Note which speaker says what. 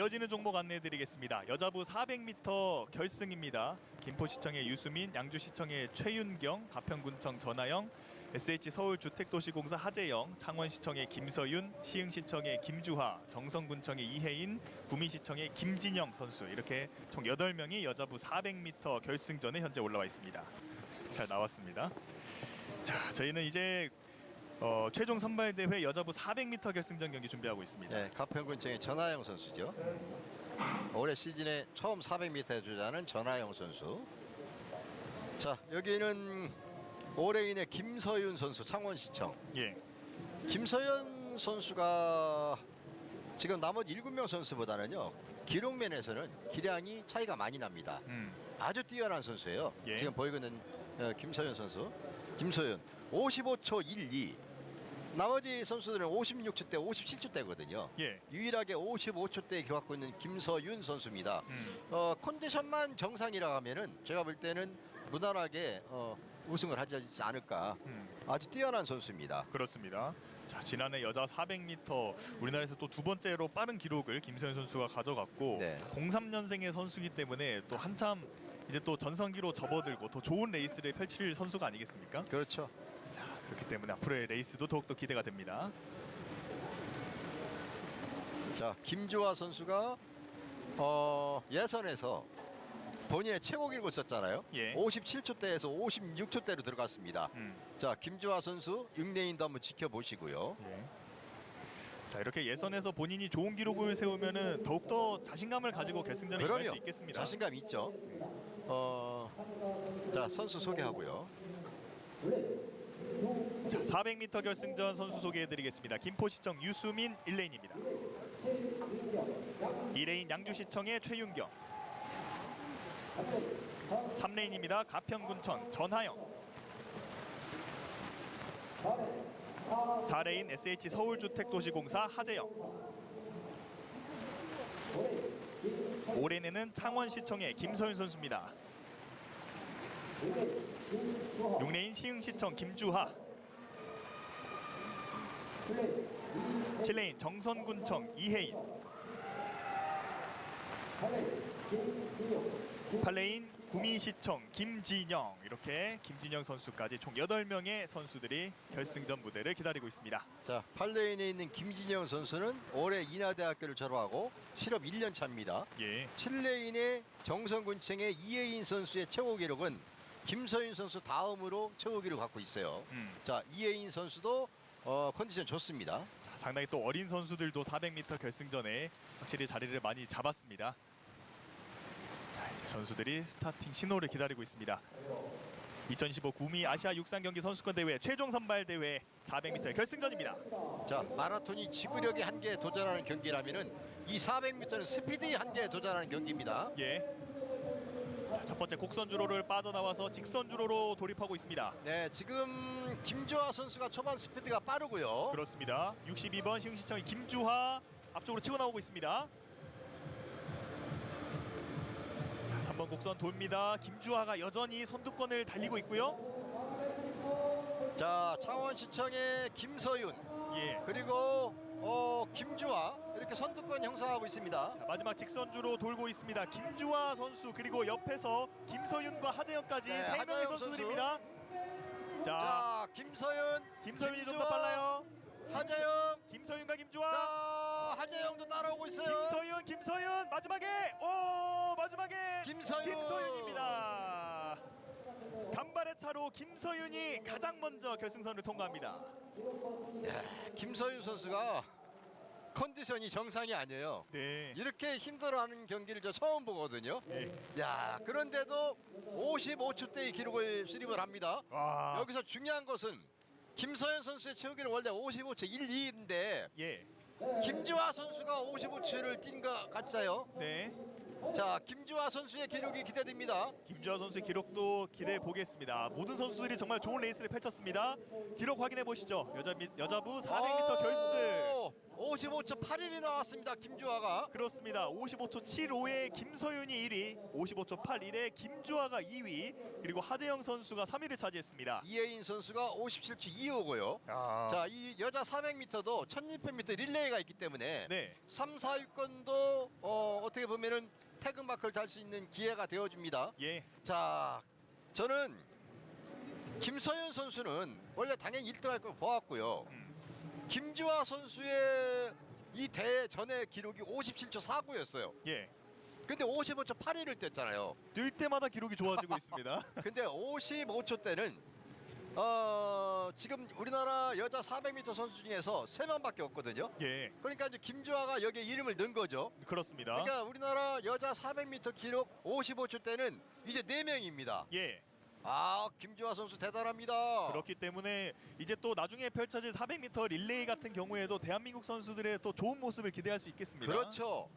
Speaker 1: 이어지는 종목 안내해드리겠습니다. 여자부 400m 결승입니다. 김포시청의 유수민, 양주시청의 최윤경, 가평군청 전하영, SH 서울주택도시공사 하재영, 창원시청의 김서윤, 시흥시청의 김주하, 정성군청의 이혜인, 구미시청의 김진영 선수 이렇게 총 8명이 여자부 400m 결승전에 현재 올라와 있습니다. 잘 나왔습니다. 자, 저희는 이제 어, 최종 선발 대회 여자부 400m 결승전 경기 준비하고 있습니다.
Speaker 2: 네, 가평군청의 전하영 선수죠. 올해 시즌에 처음 400m에 주자는 전하영 선수. 자, 여기는 올해인의 김서윤 선수 창원시청.
Speaker 1: 예.
Speaker 2: 김서윤 선수가 지금 나머지 7명 선수보다는요. 기록면에서는 기량이 차이가 많이 납니다.
Speaker 1: 음.
Speaker 2: 아주 뛰어난 선수예요.
Speaker 1: 예.
Speaker 2: 지금 보이고 있는 어, 김서윤 선수. 김서윤 55초 12. 나머지 선수들은 56초 대, 57초 대거든요.
Speaker 1: 예.
Speaker 2: 유일하게 55초 대에 갖고 있는 김서윤 선수입니다.
Speaker 1: 음.
Speaker 2: 어, 컨디션만 정상이라 하면은 제가 볼 때는 무난하게 어, 우승을 하지 않을까.
Speaker 1: 음.
Speaker 2: 아주 뛰어난 선수입니다.
Speaker 1: 그렇습니다. 자, 지난해 여자 400m 우리나라에서 또 두 번째로 빠른 기록을 김서현 선수가 가져갔고
Speaker 2: 네.
Speaker 1: 03년생의 선수이기 때문에 또 한참 이제 또 전성기로 접어들고 더 좋은 레이스를 펼칠 선수가 아니겠습니까?
Speaker 2: 그렇죠.
Speaker 1: 자, 그렇기 때문에 앞으로의 레이스도 더욱더 기대가 됩니다.
Speaker 2: 자, 김주화 선수가 어, 예선에서 본인의 최고 기록을 썼잖아요.
Speaker 1: 예.
Speaker 2: 57초대에서 56초대로 들어갔습니다.
Speaker 1: 음.
Speaker 2: 자, 김주화 선수 6레인도 한번 지켜보시고요.
Speaker 1: 예. 자, 이렇게 예선에서 본인이 좋은 기록을 세우면은 더욱더 자신감을 가지고 결승전에 임할 수
Speaker 2: 그럼요.
Speaker 1: 있겠습니다.
Speaker 2: 자신감 있죠. 어, 자, 선수 소개하고요.
Speaker 1: 자, 400m 결승전 선수 소개해드리겠습니다. 김포시청 유수민 1레인입니다. 2레인 양주시청의 최윤경 3레인입니다. 가평군청 전하영 4레인 SH 서울주택도시공사 하재영 5레인에는 창원시청의 김서윤 선수입니다. 6레인 시흥시청 김주하 7레인 정선군청 이혜인 8레인 구미시청 김진영 이렇게 김진영 선수까지 총 8명의 선수들이 결승전 무대를 기다리고 있습니다.
Speaker 2: 자, 8레인에 있는 김진영 선수는 올해 인하대학교를 졸업하고 실업 1년 차입니다.
Speaker 1: 예.
Speaker 2: 7레인의 정성군청의 이혜인 선수의 최고 기록은 김서윤 선수 다음으로 최고 기록 갖고 있어요.
Speaker 1: 음.
Speaker 2: 자, 이혜인 선수도 어, 컨디션 좋습니다.
Speaker 1: 자, 상당히 또 어린 선수들도 400m 결승전에 확실히 자리를 많이 잡았습니다. 자, 이제 선수들이 스타팅 신호를 기다리고 있습니다. 2015 구미 아시아 육상 경기 선수권 대회 최종 선발 대회 400m 결승전입니다.
Speaker 2: 자, 마라톤이 지구력의 한계에 도전하는 경기라면은 이 400m는 스피드의 한계에 도전하는 경기입니다.
Speaker 1: 예. 자, 첫 번째 곡선 주로를 빠져나와서 직선 주로로 돌입하고 있습니다.
Speaker 2: 네, 지금 김주하 선수가 초반 스피드가 빠르고요.
Speaker 1: 그렇습니다. 62번 시흥시청의 김주하 앞쪽으로 치고 나오고 있습니다. 자, 3번 곡선 돕니다. 김주하가 여전히 선두권을 달리고 있고요.
Speaker 2: 자, 창원시청의 김서윤
Speaker 1: 예.
Speaker 2: 그리고 어, 김주하 이렇게 선두권 형성하고 있습니다.
Speaker 1: 자, 마지막 직선주로 돌고 있습니다. 김주하 선수 그리고 옆에서 김서윤과 하재영까지
Speaker 2: 네,
Speaker 1: 세 명의
Speaker 2: 하재영
Speaker 1: 선수들입니다. 자,
Speaker 2: 자, 김서윤,
Speaker 1: 김서윤이 좀 더
Speaker 2: 김주하,
Speaker 1: 빨라요.
Speaker 2: 하재영,
Speaker 1: 김서윤과 김주하.
Speaker 2: 자, 하재영도 따라오고 있어요.
Speaker 1: 김서윤, 김서윤 마지막에 오 마지막에
Speaker 2: 김서윤.
Speaker 1: 김서윤입니다. 간발의 차로 김서윤이 가장 먼저 결승선을 통과합니다.
Speaker 2: 야, 김서윤 선수가 컨디션이 정상이 아니에요.
Speaker 1: 네.
Speaker 2: 이렇게 힘들어하는 경기를 저 처음 보거든요.
Speaker 1: 예.
Speaker 2: 야, 그런데도 55초대의 기록을 수립을 합니다.
Speaker 1: 와.
Speaker 2: 여기서 중요한 것은 김서현 선수의 기록 원래 55초 12인데
Speaker 1: 예.
Speaker 2: 김주하 선수가 55초를 뛴 것 같아요.
Speaker 1: 네.
Speaker 2: 자, 김주하 선수의 기록이 기대됩니다.
Speaker 1: 김주하 선수의 기록도 기대해 보겠습니다. 모든 선수들이 정말 좋은 레이스를 펼쳤습니다. 기록 확인해 보시죠. 여자 미, 여자부 400m 결승.
Speaker 2: 55초 81이 나왔습니다. 김주하가.
Speaker 1: 그렇습니다. 55초 75에 김서윤이 1위, 55초 81에 김주하가 2위, 그리고 하재영 선수가 3위를 차지했습니다.
Speaker 2: 이혜인 선수가 57초 25고요.
Speaker 1: 자,
Speaker 2: 자, 이 여자 400m도 1600m 릴레이가 있기 때문에
Speaker 1: 네.
Speaker 2: 3, 4, 6권도 어, 어떻게 보면은 태극마크를 달 수 있는 기회가 되어줍니다.
Speaker 1: 예,
Speaker 2: 자, 저는 김서현 선수는 원래 당연히 1등 할 걸 보았고요.
Speaker 1: 음,
Speaker 2: 김주아 선수의 이 대회 전에 기록이 57초 49였어요.
Speaker 1: 예.
Speaker 2: 근데 55초 81을 뗐잖아요.
Speaker 1: 뛸 때마다 기록이 좋아지고 있습니다.
Speaker 2: 근데 55초 때는 어, 지금 우리나라 여자 400m 선수 중에서 3명밖에 없거든요.
Speaker 1: 예,
Speaker 2: 그러니까 이제 김주아가 여기에 이름을 넣은 거죠.
Speaker 1: 그렇습니다.
Speaker 2: 그러니까 우리나라 여자 400m 기록 55초 때는 이제 4명입니다.
Speaker 1: 예,
Speaker 2: 아, 김주아 선수 대단합니다.
Speaker 1: 그렇기 때문에 이제 또 나중에 펼쳐질 400m 릴레이 같은 경우에도 대한민국 선수들의 또 좋은 모습을 기대할 수 있겠습니다.
Speaker 2: 그렇죠.